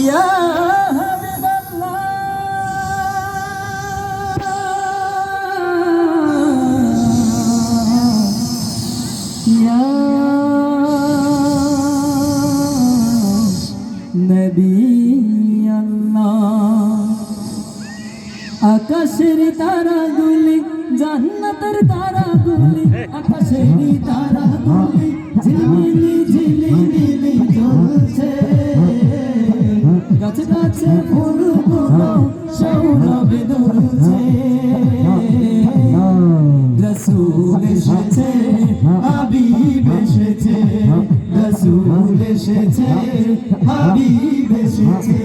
ইয়া আকাশের তারাগুলি জান্নাতের তারাগুলি আকাশের তারাগুলি ঝিলিমিলি রসুল এসেছে, হাবিব এসেছে।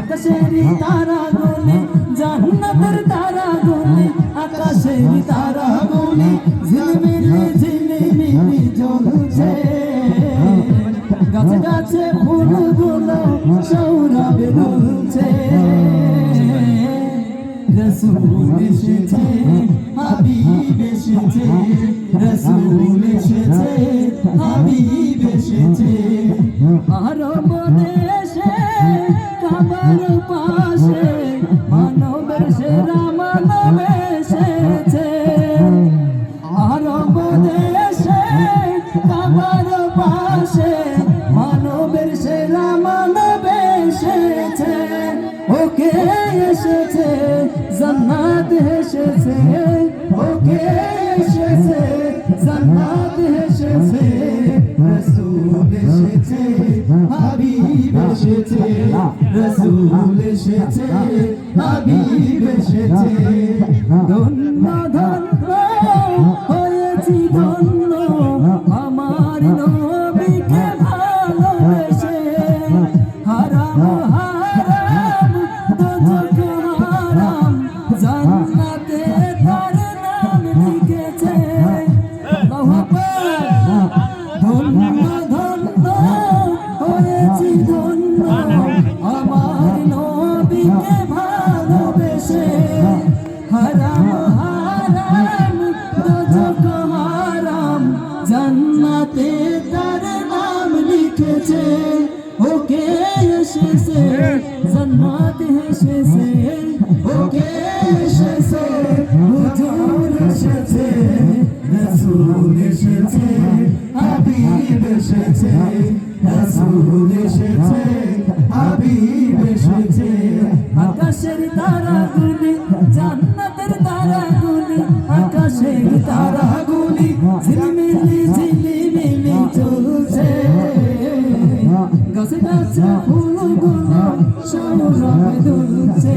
আকাশের তারা গুনে জান্নাতের তারা গুনে আকাশের তারা গুনে ঝিলমিলি, ঝিলিমিলি জ্বলছে। গাছে গাছে ফুলগুলো সৌরভে দুলছে রসুল এসেছে, হাবিব হাবিব এসেছে আরব দেশে কাবার পাশে, মানবের সেরা মানব এসেছে। আরব দেশে কাবার পাশে, মানবের সেরা মানব এসেছে। ওকে এসেছে, জান্নাত এসেছে। ওকে এসেছে হাবিব এসেছে। ধন্য ধন্য হয়েছি ধন্য, আমার নবীকে ভালোবেসে। হারাম হারাম দোজখ হারাম জান্নাতে তার নাম লিখেছে। ধন্য ধন্য হয়েছি ধন্য, আমার নবীকে ভালোবেসে? হারাম হারাম জান্নাতে তার নাম লিখেছে। ওকে এসেছে, জান্নাত এসেছে। ওকে এসেছে, হুজুর রসুল এসেছে, হাবিব এসেছে। আকাশের তারাগুলি, জান্নাতের তারাগুলি, আকাশের তারাগুলি, ঝিলমিলি, ঝিলিমিলি চলছে। গাছে গাছে ফুলগুলো সৌরভে দুলছে।